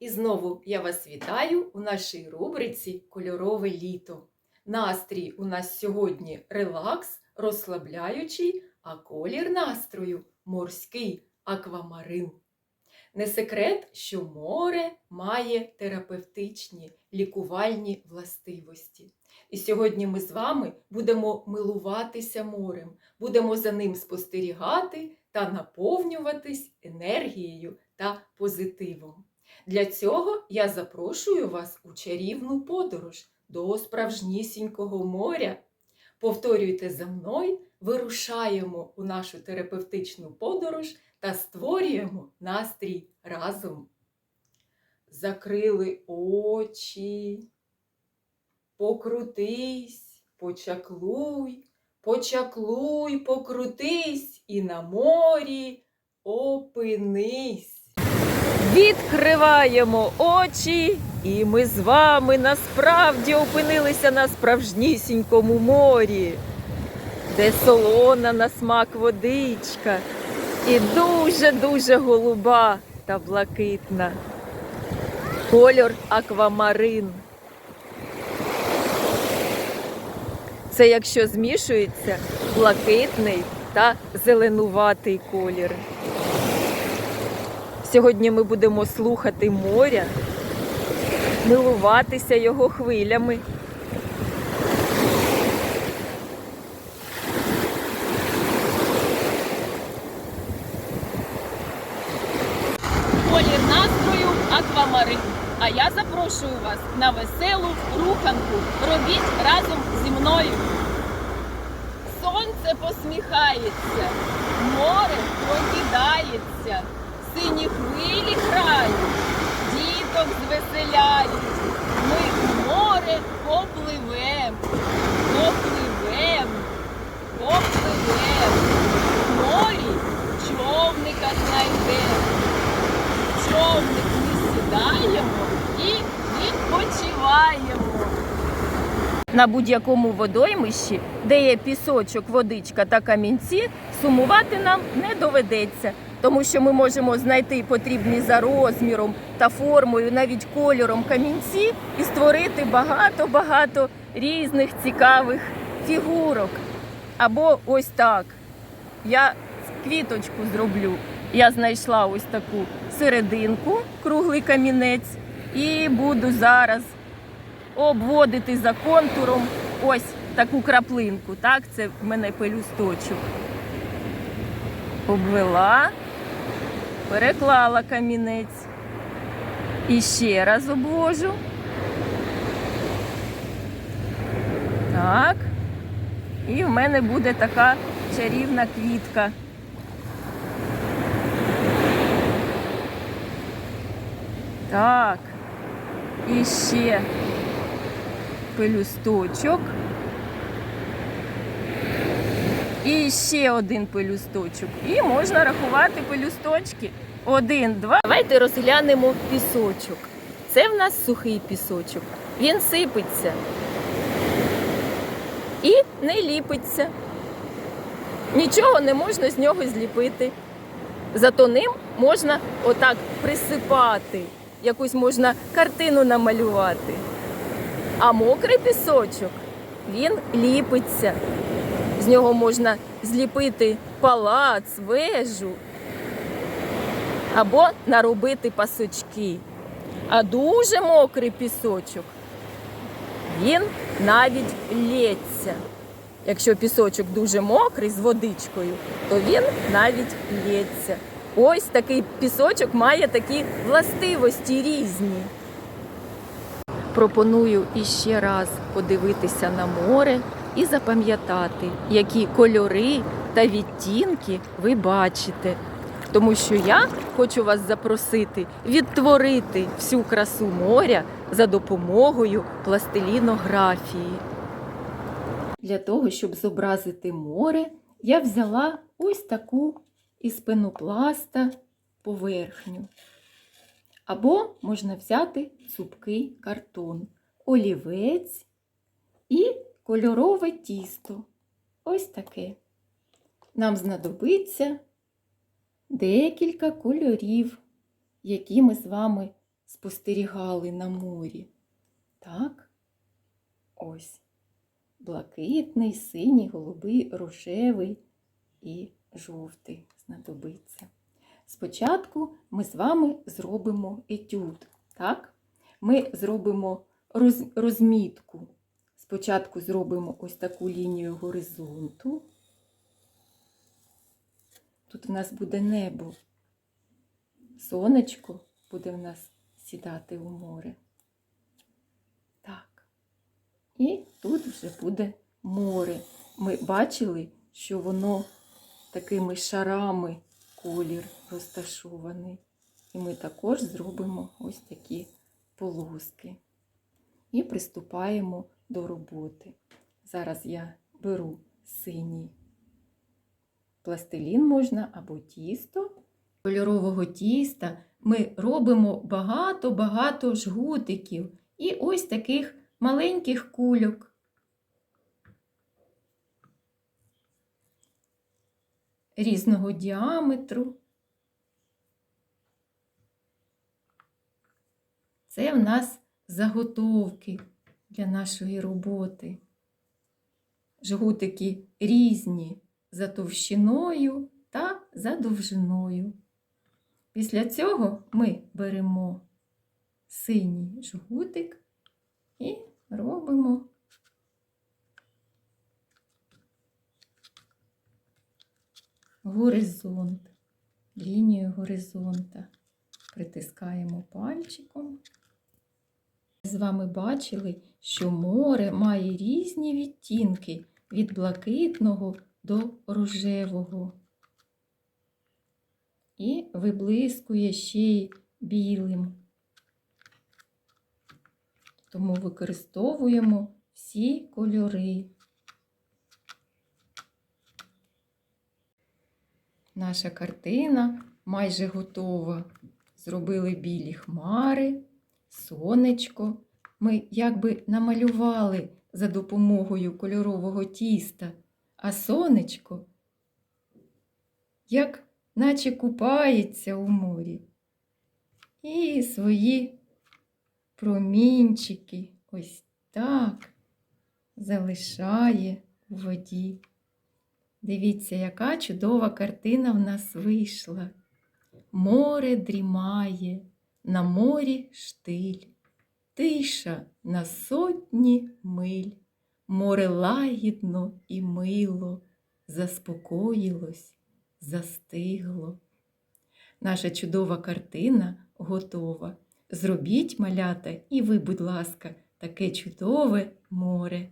І знову я вас вітаю у нашій рубриці Кольорове літо. Настрій у нас сьогодні релакс, розслабляючий, а колір настрою морський аквамарин. Не секрет, що море має терапевтичні лікувальні властивості. І сьогодні ми з вами будемо милуватися морем, будемо за ним спостерігати та наповнюватись енергією та позитивом. Для цього я запрошую вас у чарівну подорож до справжнісінького моря. Повторюйте за мною, вирушаємо у нашу терапевтичну подорож та створюємо настрій разом. Закрили очі, покрутись, почаклуй, почаклуй, покрутись і на морі опинись. Відкриваємо очі, і ми з вами насправді опинилися на справжнісінькому морі, де солона на смак водичка і дуже-дуже голуба та блакитна. Кольор аквамарин. Це якщо змішується блакитний та зеленуватий колір. Сьогодні ми будемо слухати моря, милуватися його хвилями. Колір настрою аквамарин. А я запрошую вас на веселу руханку. Робіть разом зі мною. Сонце посміхається, море прокидається, сині хвилі грають, діток звеселяють. Ми в море попливем, попливем, попливем. В морі човника знайдемо. Човник ми сідаємо і відпочиваємо. На будь-якому водоймищі, де є пісочок, водичка та камінці, сумувати нам не доведеться, тому що ми можемо знайти потрібні за розміром та формою, навіть кольором камінці і створити багато-багато різних цікавих фігурок. Або ось так. Я квіточку зроблю. Я знайшла ось таку серединку, круглий камінець, і буду зараз обводити за контуром ось таку краплинку. Так, це в мене пелюсточок. Обвела, переклала камінець. І ще раз обвожу. Так. І в мене буде така чарівна квітка. Так. І ще пелюсточок. І ще один пелюсточок. І можна рахувати пелюсточки. Один, два. Давайте розглянемо пісочок. Це в нас сухий пісочок. Він сипеться і не ліпиться. Нічого не можна з нього зліпити. Зато ним можна отак присипати. Якусь можна картину намалювати. А мокрий пісочок він ліпиться. З нього можна зліпити палац, вежу або наробити пасочки. А дуже мокрий пісочок він навіть лється. Якщо пісочок дуже мокрий з водичкою, то він навіть лється. Ось такий пісочок має такі властивості різні. Пропоную іще раз подивитися на море і запам'ятати, які кольори та відтінки ви бачите. Тому що я хочу вас запросити відтворити всю красу моря за допомогою пластилінографії. Для того, щоб зобразити море, я взяла ось таку із пенопласта поверхню. Або можна взяти цупкий картон, олівець кольорове тісто. Ось таке. Нам знадобиться декілька кольорів, які ми з вами спостерігали на морі. Так? Ось. Блакитний, синій, голубий, рожевий і жовтий знадобиться. Спочатку ми з вами зробимо етюд. Так? Ми зробимо розмітку. Спочатку зробимо ось таку лінію горизонту. Тут в нас буде небо. Сонечко буде в нас сідати у море. Так. І тут вже буде море. Ми бачили, що воно такими шарами колір розташований. І ми також зробимо ось такі полоски. І приступаємо до роботи. Зараз я беру синій пластилін можна або тісто. Кольорового тіста ми робимо багато-багато жгутиків і ось таких маленьких кульок. Різного діаметру. Це в нас заготовки для нашої роботи. Жгутики різні за товщиною та за довжиною. Після цього ми беремо синій жгутик і робимо горизонт, лінію горизонта. Притискаємо пальчиком. З вами бачили, що море має різні відтінки від блакитного до рожевого. І виблискує ще й білим. Тому використовуємо всі кольори. Наша картина майже готова. Зробили білі хмари, сонечко. Ми якби намалювали за допомогою кольорового тіста, а сонечко, як наче купається у морі. І свої промінчики ось так залишає у воді. Дивіться, яка чудова картина в нас вийшла. Море дрімає, на морі штиль, тиша на сотні миль, море лагідно і мило, заспокоїлось, застигло. Наша чудова картина готова. Зробіть, малята, і ви, будь ласка, таке чудове море.